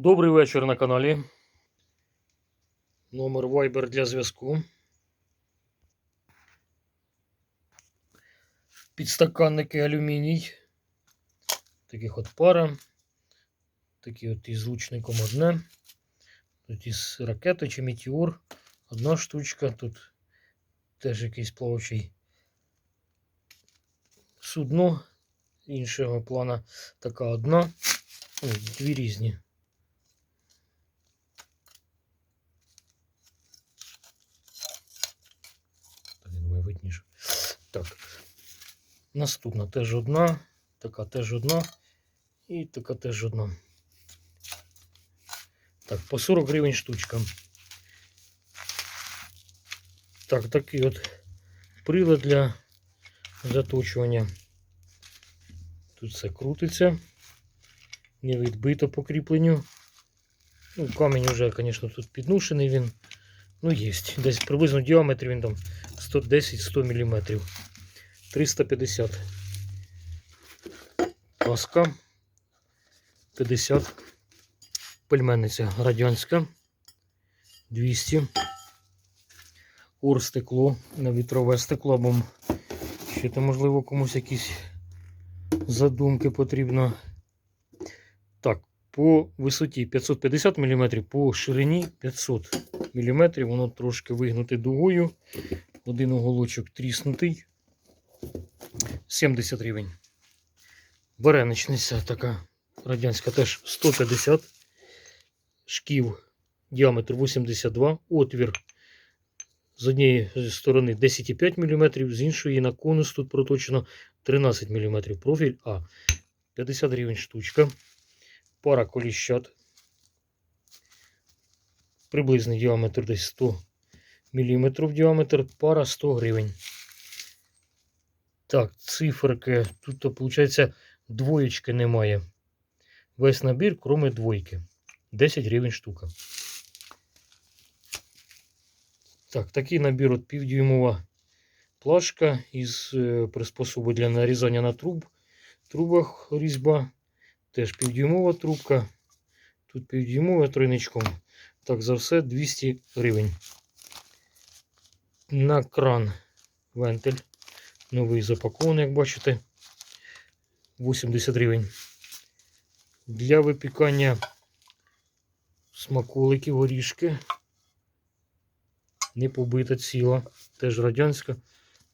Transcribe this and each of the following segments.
Добрий вечір на каналі. Номер Viber для зв'язку. Підстаканники алюміній. Таких от пара. Такі от із лучником одне. Тут із ракети чи метеор. Одна штучка. Тут теж якийсь плавучий судно іншого плана. Така одна. Ой, Дві різні. Так, я думаю, видніше. Так. Наступна теж одна, така теж одна і така теж одна. Так, по 40 гривень штучка. Так, такий от прилад для заточування. Тут все крутиться. Не відбито по кріпленню. Ну, камінь вже, звісно, тут піднушений він. Ну, є. Десь приблизно діаметр він там 110-100 мм. 350. Паска. 50. Пельменниця радянська. 200. Орстекло на вітрове стекло, або ще там, можливо, комусь якісь задумки потрібно. Так, по висоті 550 мм, по ширині 500 мм. Воно трошки вигнуте дугою. Один уголочок тріснутий. 70 гривень. Вареничниця така радянська теж 150. Шків діаметр 82. Отвір з однієї сторони 10,5 мм, з іншої на конус тут проточено 13 мм. Профіль А. 50 гривень штучка. Пара коліщат. Приблизний діаметр десь 100 мм діаметр. Пара 100 гривень. Так, циферки. Тут, виходить, двоєчки немає. Весь набір, кроме двойки. 10 гривень штука. Так, такий набір от півдюймова плашка із е, приспособою для нарізання на труб. трубах різьба. Теж півдюймова трубка. Тут півдюймова тройничком. Так, за все 200 гривень. На кран вентиль. Новий запакований, як бачите. 80 гривень. Для випікання смаколиків горішки. Не побита ціла. Теж радянська.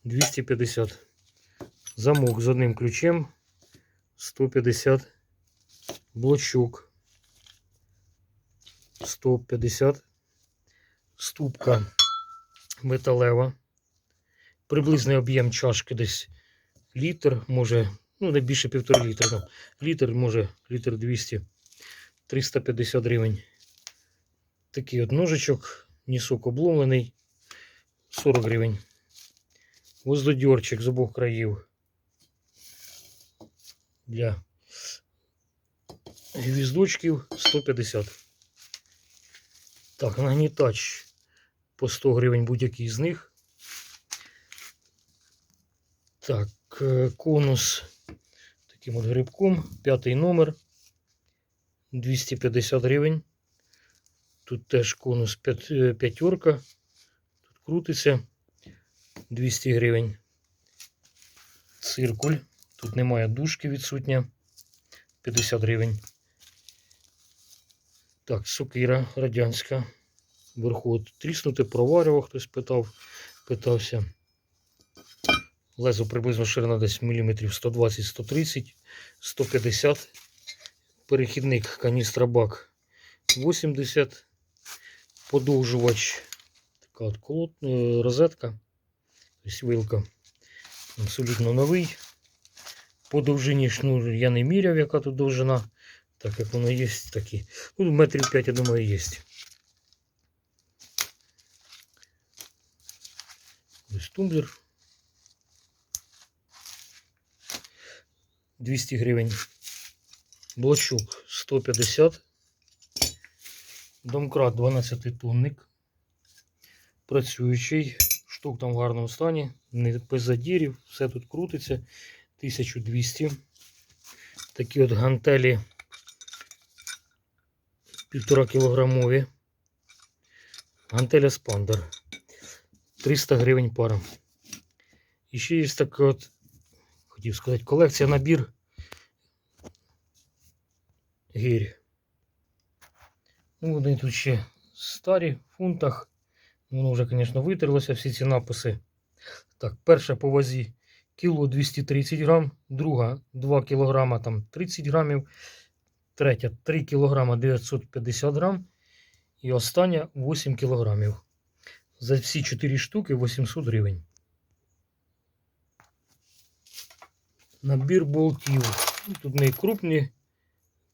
250. Замок з одним ключем. 150. Блочок. 150. Ступка металева. Приблизний об'єм чашки десь літр, може, ну не більше півтора літра. Там. Літр, може, літр 200, 350 гривень. Такий от ножичок, нісок обломлений, 40 гривень. Воздодьорчик з обох країв для гвіздочків 150. Так, нагнітач по 100 гривень будь-який з них. Так, е, конус таким от грибком. П'ятий номер. 250 гривень. Тут теж конус п'ят- п'ятерка. Тут крутиться 200 гривень. Циркуль. Тут немає дужки відсутня. 50 гривень. Так, сокира радянська. Вверху от тріснути, проварював, хтось питав, питався. Лезо приблизно ширина десь міліметрів 120-130, 150. Перехідник каністра бак 80. Подовжувач. Така от колод, е, розетка. Тобто вилка. Абсолютно новий. По довжині шнур я не міряв, яка тут довжина. Так як воно є, такі. Ну, метрів 5, я думаю, є. Ось тумблер. 200 гривень. Блочок 150. Домкрат 12 тонник. Працюючий. Штук там в гарному стані. Не без задірів. Все тут крутиться. 1200. Такі от гантелі Півтора кілограмові. Гантеля Спандер. 300 гривень пара. І ще є така от, хотів сказати, колекція набір гірь. Ну, вони тут ще старі в фунтах. Воно вже, звісно, витерлося, всі ці написи. Так, перша по вазі кіло 230 грам, друга 2 кілограма там 30 грамів, третя 3 кілограма 950 грам і остання 8 кілограмів. За всі 4 штуки 800 гривень. Набір болтів. Тут не крупні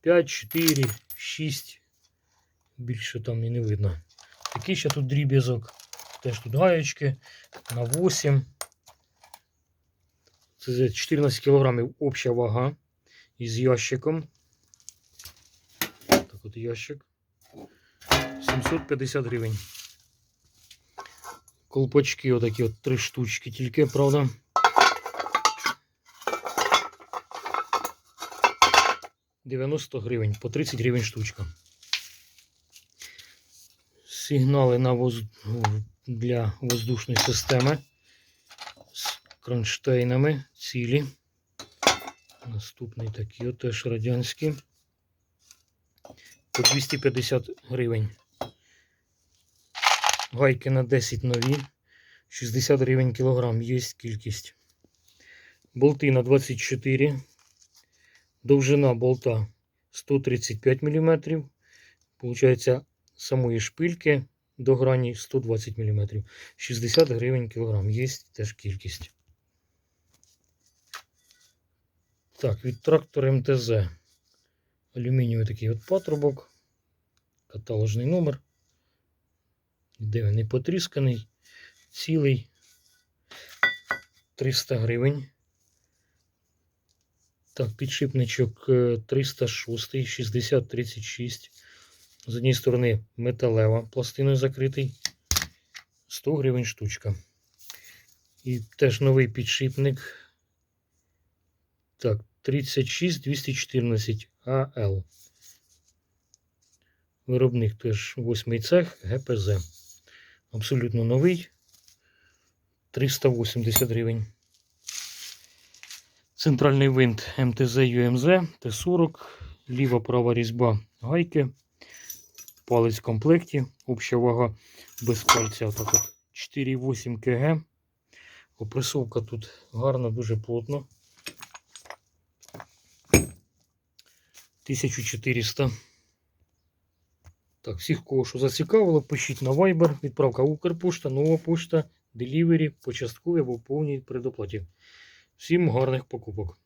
5, 4, 6. Більше там і не видно. Такий ще тут дріб'язок. Теж тут гаєчки на 8. Це 14 кілограмів обща вага із ящиком. Так от ящик. 750 гривень. Колпачки отакі от три штучки тільки, правда. Дев'яносто гривень, по 30 гривень штучка. Сигнали на воз... для воздушної системи з кронштейнами цілі. Наступний такий теж радянський. По 250 гривень. Гайки на 10 нові. 60 гривень кілограм. Є кількість. Болти на 24. Довжина болта 135 мм. Получається самої шпильки до грані 120 мм. 60 гривень кілограм. Є теж кількість. Так, від трактора МТЗ. Алюмінієвий такий от патрубок. Каталожний номер. Де він не потрісканий. Цілий. 300 гривень. Так, підшипничок е, 306, 6036. З однієї сторони металева пластиною закритий. 100 гривень штучка. І теж новий підшипник. Так, 36 214 АЛ. Виробник теж 8 цех ГПЗ. Абсолютно новий. 380 гривень. Центральний винт МТЗ ЮМЗ Т40. Ліва права різьба гайки. Палець в комплекті. Обща вага без пальця. Так от 4,8 кг. Опресовка тут гарна, дуже плотно. 1400. Так, всіх, кого що зацікавило, пишіть на Viber, відправка Укрпошта, нова пошта, делівері, по частковій або повній предоплаті. Всім гарних покупок!